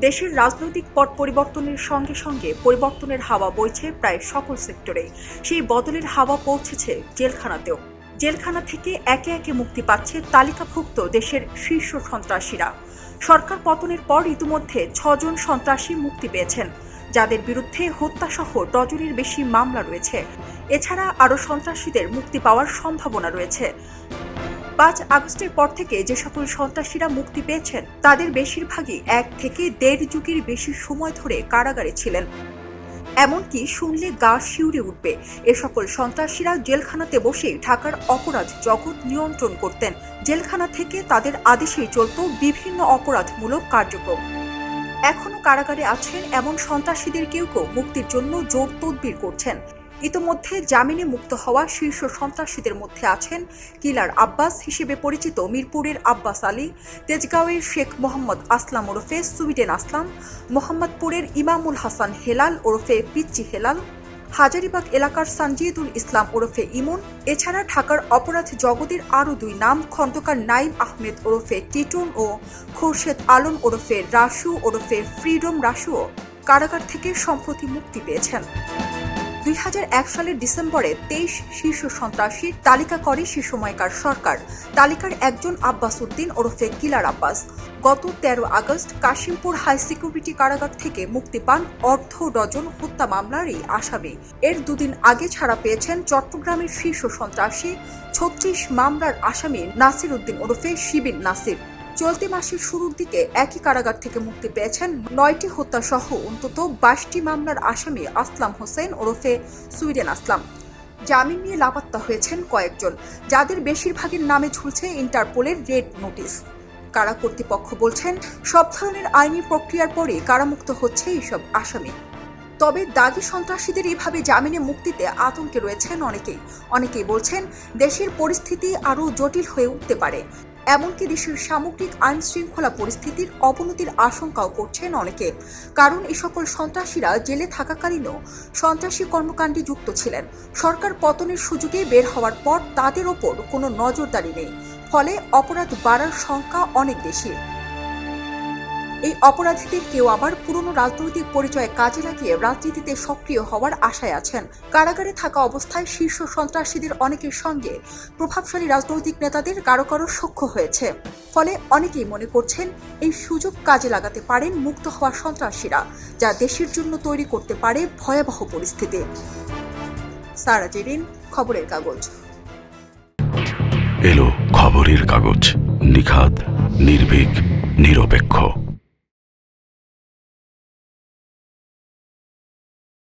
দেশের রাজনৈতিক পট পরিবর্তনের সঙ্গে সঙ্গে পরিবর্তনের হাওয়া বইছে প্রায় সকল সেক্টরে সেই বদলের হাওয়া পৌঁছেছে জেলখানাতেও। জেলখানা থেকে একে একে মুক্তি পাচ্ছে তালিকাভুক্ত দেশের শীর্ষ সন্ত্রাসীরা। সরকার পতনের পর ইতিমধ্যে ছজন সন্ত্রাসী মুক্তি পেয়েছেন, যাদের বিরুদ্ধে হত্যাসহ ডজনের বেশি মামলা রয়েছে। এছাড়া আরও সন্ত্রাসীদের মুক্তি পাওয়ার সম্ভাবনা রয়েছে। পাঁচ আগস্টের পর থেকে যে সকল সন্ত্রাসীরা মুক্তি পেয়েছেন, তাদের বেশিরভাগই এক থেকে দেড় যুগের বেশি সময় ধরে কারাগারে ছিলেন। এমনকি শুনলে গা শিউরে উঠবে, এ সকল সন্ত্রাসীরা জেলখানাতে বসেই ঢাকার অপরাধ জগৎ নিয়ন্ত্রণ করতেন। জেলখানা থেকে তাদের আদেশেই চলত বিভিন্ন অপরাধমূলক কার্যক্রম। এখনও কারাগারে আছেন এমন সন্ত্রাসীদের কেউ কেউ মুক্তির জন্য জোর তদবির করছেন। ইতোমধ্যে জামিনে মুক্ত হওয়া শীর্ষ সন্ত্রাসীদের মধ্যে আছেন কিলার আব্বাস হিসেবে পরিচিত মিরপুরের আব্বাস আলী, তেজগাঁওয়ের শেখ মোহাম্মদ আসলাম ওরফে সুইডেন আসলাম, মোহাম্মদপুরের ইমামুল হাসান হেলাল ওরফে পিচ্চি হেলাল, হাজারিবাগ এলাকার সঞ্জিদুল ইসলাম ওরফে ইমন, এছাড়া ঢাকার অপরাধ জগতের আরও দুই নাম খন্দকার নাইম আহমেদ ওরফে টিটুন ও খোরশেদ আলম ওরফে রাসু ওরফে ফ্রিডম রাসুও কারাগার থেকে সম্প্রতি মুক্তি পেয়েছেন। দুই হাজার এক সালের ডিসেম্বরে তেইশ শীর্ষ সন্ত্রাসীর তালিকা করে সে সময়কার সরকার। তালিকার একজন আব্বাস উদ্দিন ওরফে কিলার আব্বাস। গত তেরো আগস্ট কাশিমপুর হাই সিকিউরিটি কারাগার থেকে মুক্তি পান অর্ধ ডজন হত্যা মামলার এই আসামি। এর দুদিন আগে ছাড়া পেয়েছেন চট্টগ্রামের শীর্ষ সন্ত্রাসী, ছত্রিশ মামলার আসামি নাসির উদ্দিন ওরফে শিবিন নাসির। চলতি মাসের শুরুর দিকে একই কারাগার থেকে মুক্তি পেয়েছেন নয়টি হত্যা সহ অন্তত বাইশটি মামলার আসামি আসলাম হোসেন ওরফে সুইডেন আসলাম। জামিন নিয়ে লাপাত্তা হয়েছেন কয়েকজন, যাদের বেশিরভাগের নামে ঝুলছে ইন্টারপোলের রেড নোটিশ। কারা কর্তৃপক্ষ বলছেন, সব ধরনের আইনি প্রক্রিয়ার পরে কারামুক্ত হচ্ছে এইসব আসামি। তবে দাগি সন্ত্রাসীদের এইভাবে জামিনে মুক্তিতে আতঙ্কে রয়েছেন অনেকেই। অনেকেই বলছেন, দেশের পরিস্থিতি আরও জটিল হয়ে উঠতে পারে। এমনকি দেশের সামগ্রিক আইন শৃঙ্খলা পরিস্থিতির অবনতির আশঙ্কাও করছেন অনেকে। কারণ এ সকল সন্ত্রাসীরা জেলে থাকাকালীনও সন্ত্রাসী কর্মকাণ্ডে যুক্ত ছিলেন। সরকার পতনের সুযোগে বের হওয়ার পর তাদের ওপর কোনো নজরদারি নেই। ফলে অপরাধ বাড়ার সংখ্যা অনেক বেশি। এই অপরাধীদের কেউ আবার পুরনো রাজনৈতিক পরিচয় কাজে লাগিয়ে রাজনীতিতে সক্রিয় হওয়ার আশায় আছেন। কারাগারে থাকা অবস্থায় শীর্ষ সন্ত্রাসীদের অনেকের সঙ্গে প্রভাবশালী রাজনৈতিক নেতাদের কারও কারও সখ্য হয়েছে। ফলে অনেকেই মনে করছেন, এই সুযোগ কাজে লাগাতে পারেন মুক্ত হওয়া সন্ত্রাসীরা, যা দেশের জন্য তৈরি করতে পারে ভয়াবহ পরিস্থিতি। সারা খবরের কাগজ। এলো খবরের কাগজ। নিখাত নির্ভীক, নিরপেক্ষ।